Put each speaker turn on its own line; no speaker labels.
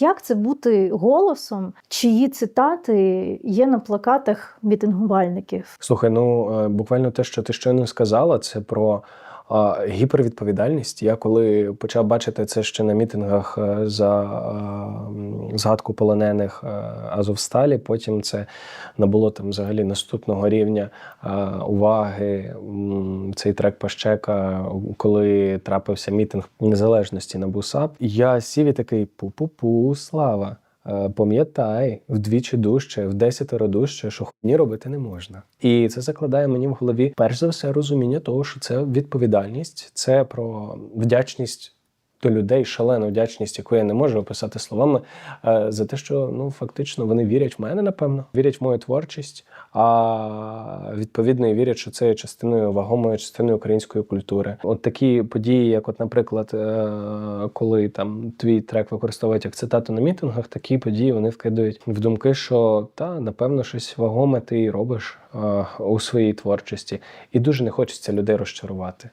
Як це бути голосом, чиї цитати є на плакатах мітингувальників?
Слухай, ну е, буквально те, що ти щойно сказала, це про гіпервідповідальність. Я коли почав бачити це ще на мітингах е, за згадку полонених е, Азовсталі, потім це набуло там взагалі наступного рівня уваги. Цей трек Пащека, коли трапився мітинг незалежності на Бусап. Я сів і такий пу-пу-пу, слава. Е, Пам'ятай, вдвічі дужче, в десятеро дужче, що хуйні робити не можна. І це закладає мені в голові перш за все розуміння того, що це відповідальність, це про вдячність до людей, шалену вдячність, яку я не можу описати словами, е, за те, що ну фактично вони вірять в мене, напевно, вірять в мою творчість, а відповідно і вірять, що це є частиною вагомою частиною української культури. От такі події, як, от, наприклад, е, коли там твій трек використовують як цитату на мітингах, такі події вони вкидають в думки, що та напевно щось вагоме ти робиш е, у своїй творчості, і дуже не хочеться людей розчарувати.